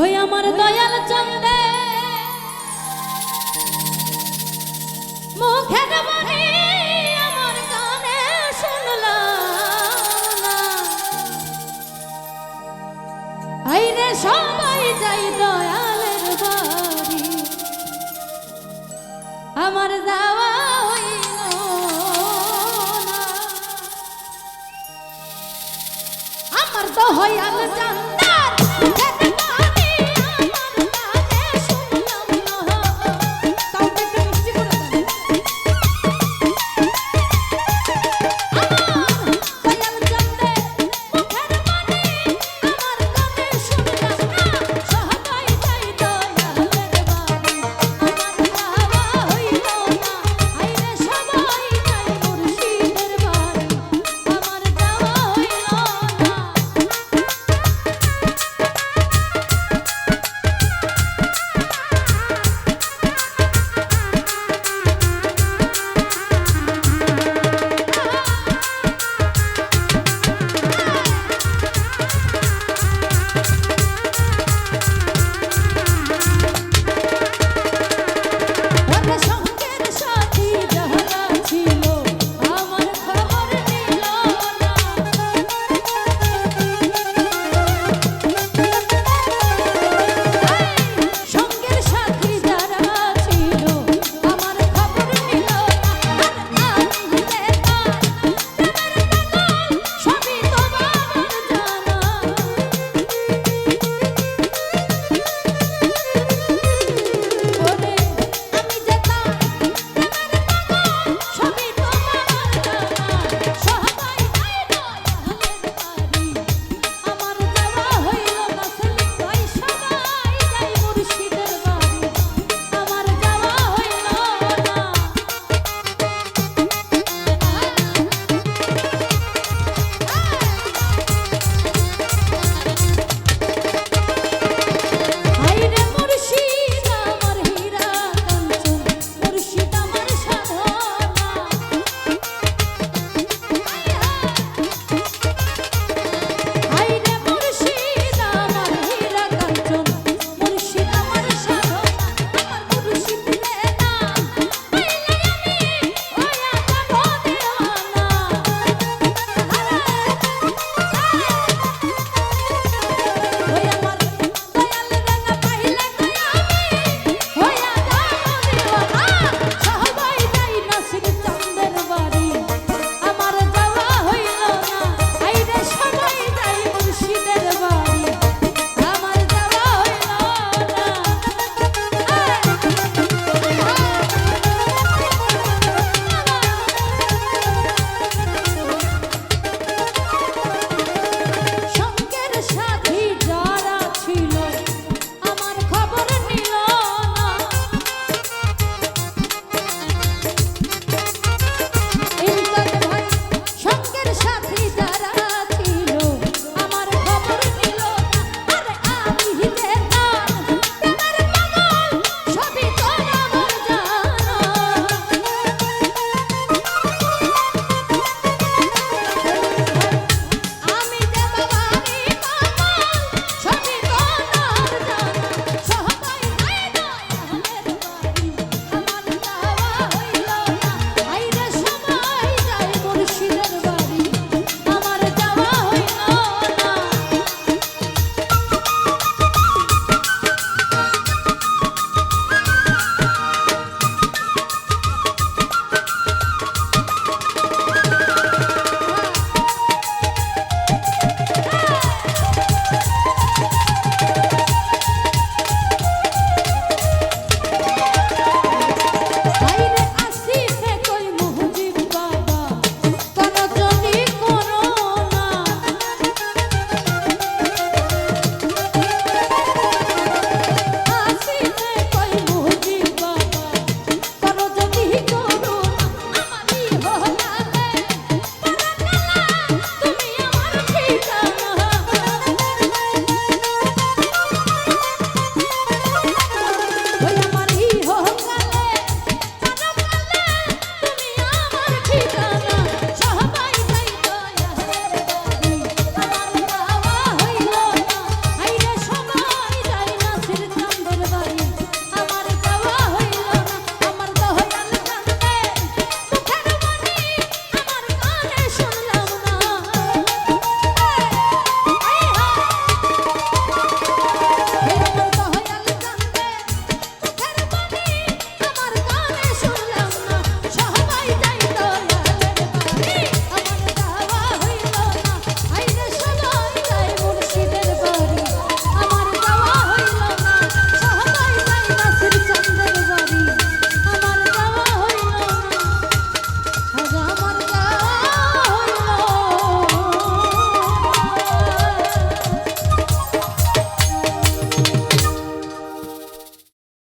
ওই আমার দয়াল চন্দে। মুখের বাণী আমার কানে শুনল আইরে সবাই যাই দয়ালের বাড়ি। আমার যাওয়া আমার তো হইয়াল চান